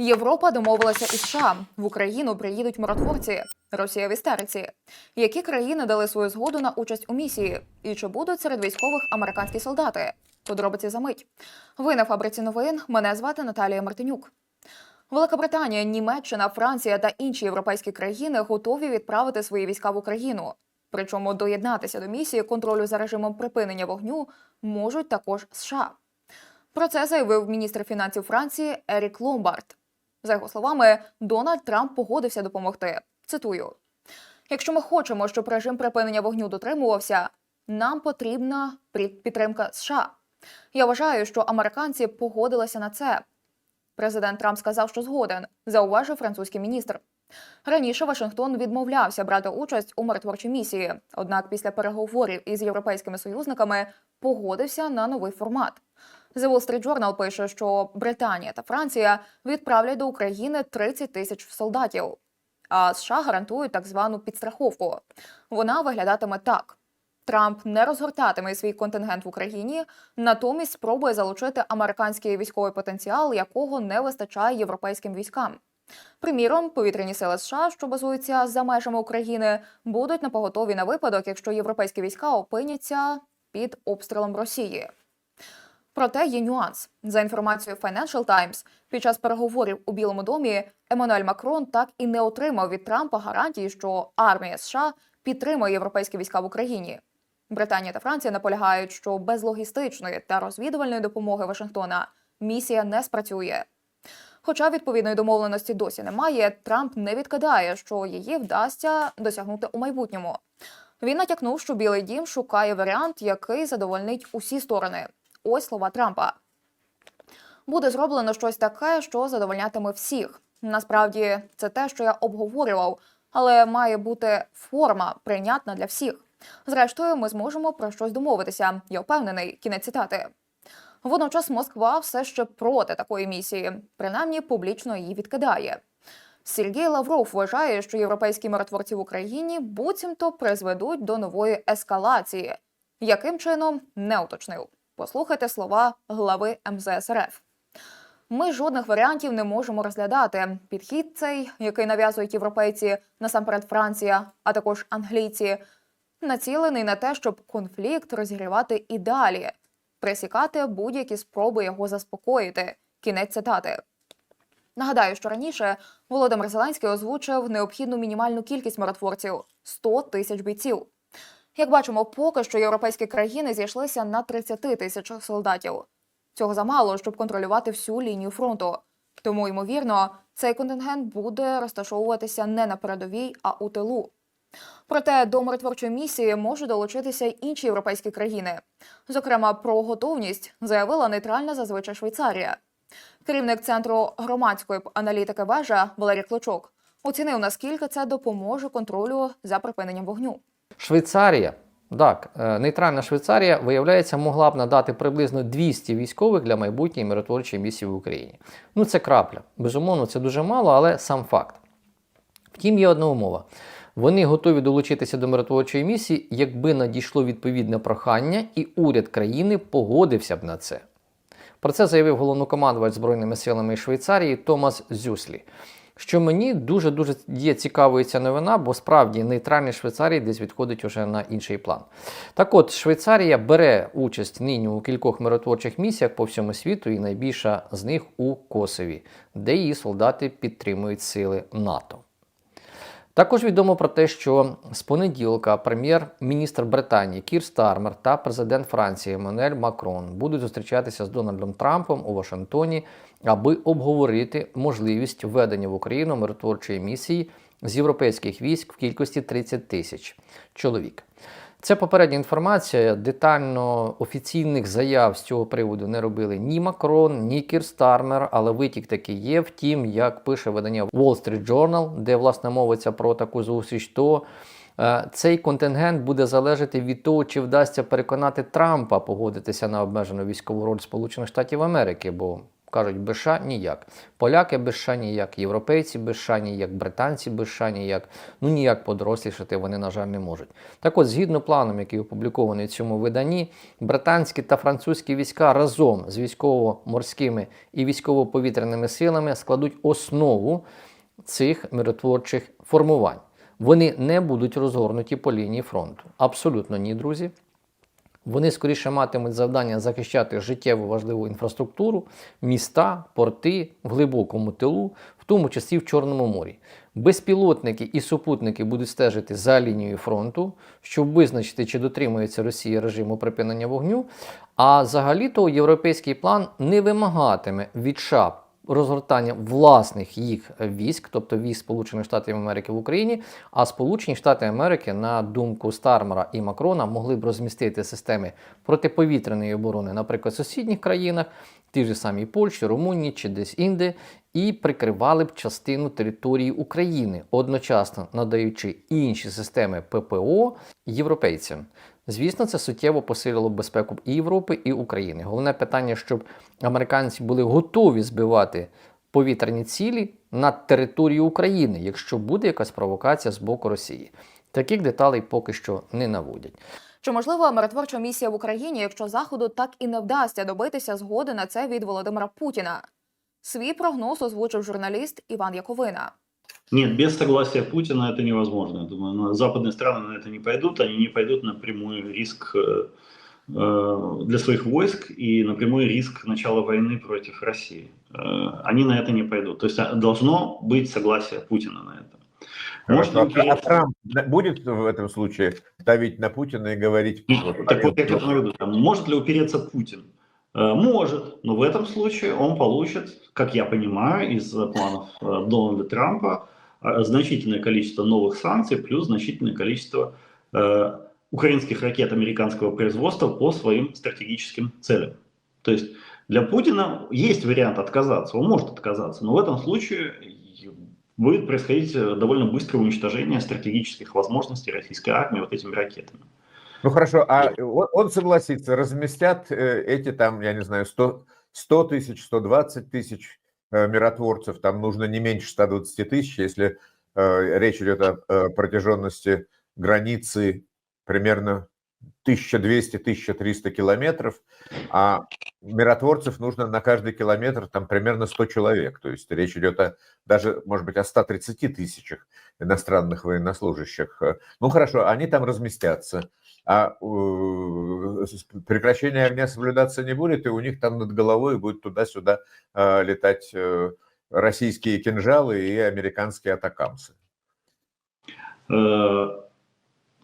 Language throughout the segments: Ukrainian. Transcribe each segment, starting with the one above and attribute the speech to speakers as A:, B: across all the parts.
A: Європа домовилася із США. В Україну приїдуть миротворці. Росія в істериці. Які країни дали свою згоду на участь у місії? І чи будуть серед військових американські солдати? Подробиці за мить. Ви на фабриці новин. Мене звати Наталія Мартинюк. Велика Британія, Німеччина, Франція та інші європейські країни готові відправити свої війська в Україну. Причому доєднатися до місії контролю за режимом припинення вогню можуть також США. Про це заявив міністр фінансів Франції Ерік Ломбард. За його словами, Дональд Трамп погодився допомогти. Цитую: якщо ми хочемо, щоб режим припинення вогню дотримувався, нам потрібна підтримка США. Я вважаю, що американці погодилися на це. Президент Трамп сказав, що згоден, зауважив французький міністр. Раніше Вашингтон відмовлявся брати участь у миротворчій місії, однак після переговорів із європейськими союзниками погодився на новий формат. The Wall Street Journal пише, що Британія та Франція відправлять до України 30 тисяч солдатів, а США гарантують так звану підстраховку. Вона виглядатиме так: Трамп не розгортатиме свій контингент в Україні, натомість спробує залучити американський військовий потенціал, якого не вистачає європейським військам. Приміром, повітряні сили США, що базуються за межами України, будуть на поготові на випадок, якщо європейські війська опиняться під обстрілом Росії. Проте є нюанс. За інформацією Financial Times, під час переговорів у Білому домі Еммануель Макрон так і не отримав від Трампа гарантії, що армія США підтримує європейські війська в Україні. Британія та Франція наполягають, що без логістичної та розвідувальної допомоги Вашингтона місія не спрацює. Хоча відповідної домовленості досі немає, Трамп не відкидає, що її вдасться досягнути у майбутньому. Він натякнув, що Білий Дім шукає варіант, який задовольнить усі сторони. Ось слова Трампа. Буде зроблено щось таке, що задовольнятиме всіх. Насправді, це те, що я обговорював, але має бути форма прийнятна для всіх. Зрештою, ми зможемо про щось домовитися. Я впевнений. Кінець цитати. Водночас Москва все ще проти такої місії, принаймні публічно її відкидає. Сергій Лавров вважає, що європейські миротворці в Україні буцімто призведуть до нової ескалації. Яким чином не уточнив. Послухайте слова глави МЗС РФ. Ми жодних варіантів не можемо розглядати. Підхід цей, який нав'язують європейці, насамперед Франція, а також англійці, націлений на те, щоб конфлікт розігрівати і далі, пресікати будь-які спроби його заспокоїти. Кінець цитати. Нагадаю, що раніше Володимир Зеленський озвучив необхідну мінімальну кількість миротворців 100 тисяч бійців. Як бачимо, поки що європейські країни зійшлися на 30 тисячах солдатів. Цього замало, щоб контролювати всю лінію фронту. Тому, ймовірно, цей контингент буде розташовуватися не на передовій, а у тилу. Проте до миротворчої місії можуть долучитися й інші європейські країни. Зокрема, про готовність заявила нейтральна зазвичай Швейцарія. Керівник центру громадської аналітики вежа Валерій Клочок оцінив, наскільки це допоможе контролю за припиненням вогню.
B: Швейцарія. Так, е, нейтральна Швейцарія, виявляється, могла б надати приблизно 200 військових для майбутньої миротворчої місії в Україні. Ну, це крапля. Безумовно, це дуже мало, але сам факт. Втім, є одна умова. Вони готові долучитися до миротворчої місії, якби надійшло відповідне прохання, і уряд країни погодився б на це. Про це заявив головнокомандувач Збройними силами Швейцарії Томас Зюслі. Що мені дуже-дуже є цікавою ця новина, бо справді нейтральність Швейцарії десь відходить уже на інший план. Так от, Швейцарія бере участь нині у кількох миротворчих місіях по всьому світу, і найбільша з них у Косові, де її солдати підтримують сили НАТО. Також відомо про те, що з понеділка прем'єр-міністр Британії Кір Стармер та президент Франції Еммануель Макрон будуть зустрічатися з Дональдом Трампом у Вашингтоні, аби обговорити можливість введення в Україну миротворчої місії з європейських військ в кількості 30 тисяч чоловік. Це попередня інформація. Детально офіційних заяв з цього приводу не робили ні Макрон, ні Кір Стармер, але витік такий є. Втім, як пише видання Wall Street Journal, де власне мовиться про таку зустріч, то е, цей контингент буде залежати від того, чи вдасться переконати Трампа погодитися на обмежену військову роль Сполучених Штатів Америки, бо Кажуть, без США ніяк. Поляки без США ніяк, європейці без США ніяк, британці без США ніяк. Ну ніяк подорослішати вони, на жаль, не можуть. Так от, згідно планом, який опублікований в цьому виданні, британські та французькі війська разом з військово-морськими і військово-повітряними силами складуть основу цих миротворчих формувань. Вони не будуть розгорнуті по лінії фронту. Абсолютно ні, друзі. Вони скоріше матимуть завдання захищати життєво важливу інфраструктуру, міста, порти в глибокому тилу, в тому числі в Чорному морі. Безпілотники і супутники будуть стежити за лінією фронту, щоб визначити, чи дотримується Росія режиму припинення вогню. А взагалі-то європейський план не вимагатиме від США розгортання власних їх військ, тобто військ Сполучених Штатів Америки в Україні. А Сполучені Штати Америки, на думку Стармера і Макрона, могли б розмістити системи протиповітряної оборони, наприклад, в сусідніх країнах, ті ж самі Польщі, Румунії чи десь інде, і прикривали б частину території України, одночасно надаючи інші системи ППО європейцям. Звісно, це суттєво посилило безпеку і Європи, і України. Головне питання, щоб американці були готові збивати повітряні цілі на території України, якщо буде якась провокація з боку Росії. Таких деталей поки що не наводять.
A: Чи можлива миротворча місія в Україні, якщо заходу так і не вдасться добитися згоди на це від Володимира Путіна? Свій прогноз озвучив журналіст Іван Яковина.
C: Нет, без согласия Путина это невозможно. Я думаю, на- западные страны на это не пойдут, они не пойдут на прямой риск э, э, для своих войск и на прямой риск начала войны против России. Э, Они на это не пойдут. То есть а, должно быть согласие Путина на это. Может ли
D: Хорошо. А Трамп будет в этом случае давить на Путина и говорить...
C: Так вот я к этому веду. Может ли упереться Путин? Э, Может, но в этом случае он получит, как я понимаю, из планов э, Дональда Трампа э, значительное количество новых санкций плюс значительное количество э, украинских ракет американского производства по своим стратегическим целям. То есть для Путина есть вариант отказаться, он может отказаться, но в этом случае будет происходить довольно быстрое уничтожение стратегических возможностей российской армии вот этими ракетами.
D: Ну хорошо, а он, согласится, разместят э, эти там, я не знаю, 100, 100 тысяч, 120 тысяч э, миротворцев, там нужно не меньше 120 тысяч, если э, речь идет о протяженности границы примерно 1200-1300 километров, а миротворцев нужно на каждый километр там примерно 100 человек. То есть речь идет о, даже, может быть, о 130 тысячах иностранных военнослужащих. Ну хорошо, они там разместятся, а э, прекращение огня соблюдаться не будет, и у них там над головой будет туда-сюда э, летать э, российские кинжалы и американские атакамсы.
C: Э,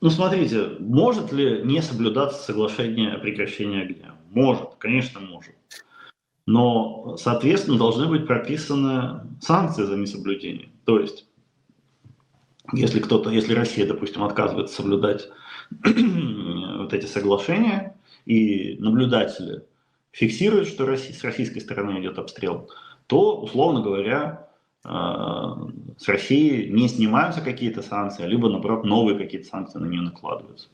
C: Ну, смотрите, может ли не соблюдаться соглашение о прекращении огня? Может, конечно, может. Но, соответственно, должны быть прописаны санкции за несоблюдение. То есть, если кто-то, если Россия, допустим, отказывается соблюдать вот эти соглашения, и наблюдатели фиксируют, что с российской стороны идет обстрел, то, условно говоря, э, с России не снимаются какие-то санкции, либо, наоборот, новые какие-то санкции на нее накладываются.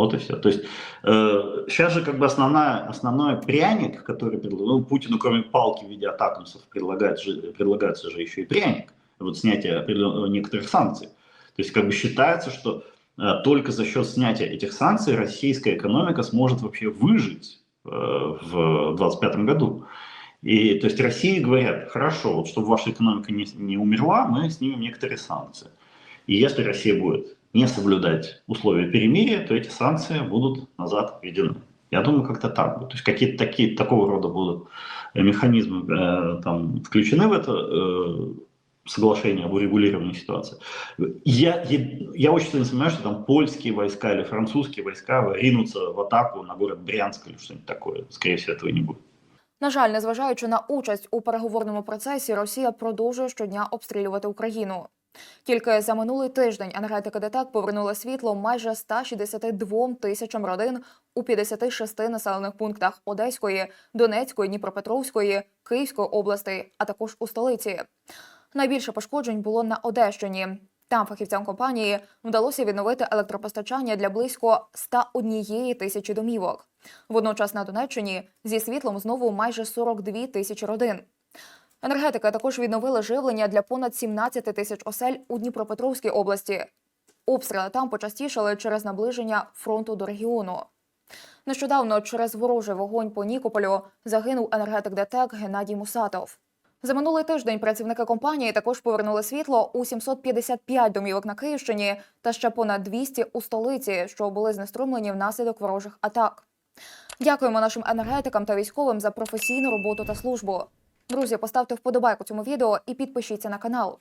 C: Вот и все. То есть э, сейчас же как бы основная, основной пряник, который ну, Путину кроме палки в виде атакамсов предлагает же, предлагается же еще и пряник, вот снятие определен- некоторых санкций. То есть как бы считается, что э, только за счет снятия этих санкций российская экономика сможет вообще выжить э, в 2025 году. И то есть России говорят, хорошо, вот чтобы ваша экономика не, не умерла, мы снимем некоторые санкции. И если Россия будет не соблюдать условия перемирия, то эти санкции будут назад введены. Я думаю, как-то так будет. То есть какие-то такие, такого рода будут э, механизмы э, там, включены в это э, соглашение об урегулировании ситуации. Я, я, я очень сильно сомневаюсь, что там польские войска или французские войска ринутся в атаку на город Брянск или что-нибудь такое. Скорее всего, этого и не будет.
A: На жаль, незважаючи на участь у переговорному процесі, Росія продовжує щодня обстрілювати Україну. Тільки за минулий тиждень енергетика ДТЕК повернула світло майже 162 тисячам родин у 56 населених пунктах Одеської, Донецької, Дніпропетровської, Київської областей, а також у столиці. Найбільше пошкоджень було на Одещині. Там фахівцям компанії вдалося відновити електропостачання для близько 101 тисячі домівок. Водночас на Донеччині зі світлом знову майже 42 тисячі родин. Енергетика також відновила живлення для понад 17 тисяч осель у Дніпропетровській області. Обстріли там почастішали через наближення фронту до регіону. Нещодавно через ворожий вогонь по Нікополю загинув енергетик ДТЕК Геннадій Мусатов. За минулий тиждень працівники компанії також повернули світло у 755 домівок на Київщині та ще понад 200 у столиці, що були знеструмлені внаслідок ворожих атак. Дякуємо нашим енергетикам та військовим за професійну роботу та службу. Друзі, поставте вподобайку цьому відео і підпишіться на канал.